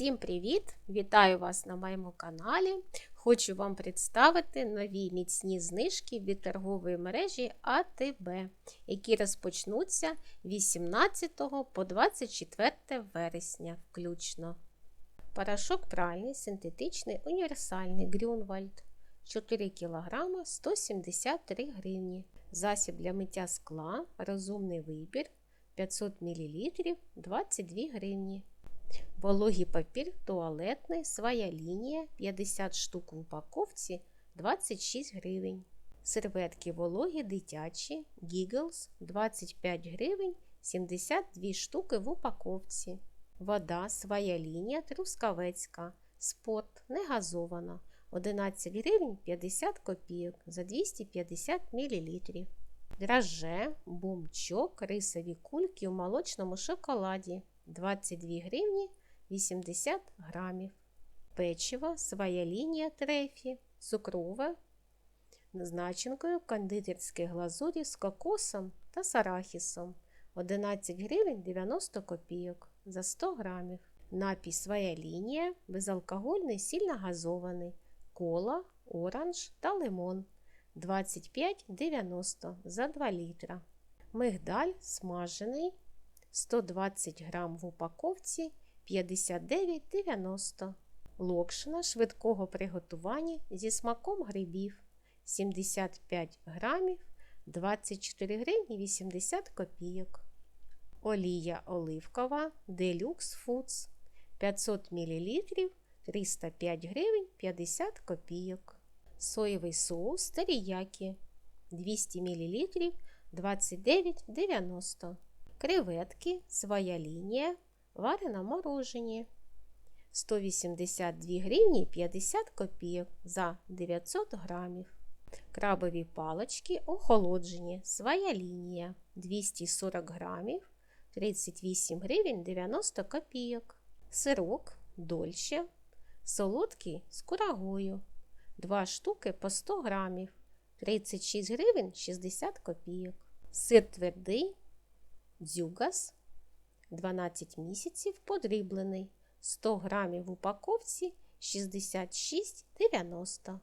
Всім привіт! Вітаю вас на моєму каналі. Хочу вам представити нові міцні знижки від торгової мережі АТБ, які розпочнуться 18 по 24 вересня включно. Порошок пральний, синтетичний, універсальний Грюнвальд 4 кг 173 гривні. Засіб для миття скла, розумний вибір 500 мл 22 гривні. Вологий папір туалетний, своя лінія 50 штук в упаковці 26 гривень. Серветки вологі дитячі Giggles 25 гривень 72 штуки в упаковці. Вода своя лінія трускавецька. Спорт не газована 11 гривень 50 копійок за 250 мл. Драже, бумчок, рисові кульки у молочному шоколаді 22 гривні 80 грамів. Печиво, своя лінія трефі, цукрове з начинкою кондитерської глазурі з кокосом та з арахісом 11 гривень 90 копійок за 100 грамів. Напій своя лінія, безалкогольний, сильно газований, кола, оранж та лимон 25,90 за 2 літра. Мигдаль смажений 120 грам в упаковці 59,90 Локшина швидкого приготування зі смаком грибів. 75 грамів 24 гривні 80 копійок. Олія оливкова Deluxe Foods. 500 мл 305 гривень 50 копійок. Соєвий соус теріякі. 200 мл 29,90 Креветки, своя лінія, варена морожені. 182 гривні 50 копійок за 900 грамів. Крабові палочки охолоджені, своя лінія. 240 грамів 38 гривень 90 копійок. Сирок дольше, солодкий з курагою. 2 штуки по 100 грамів. 36 гривень 60 копійок. Сир твердий. Дзюгас 12 місяців подріблений. 100 грамів в упаковці 66,90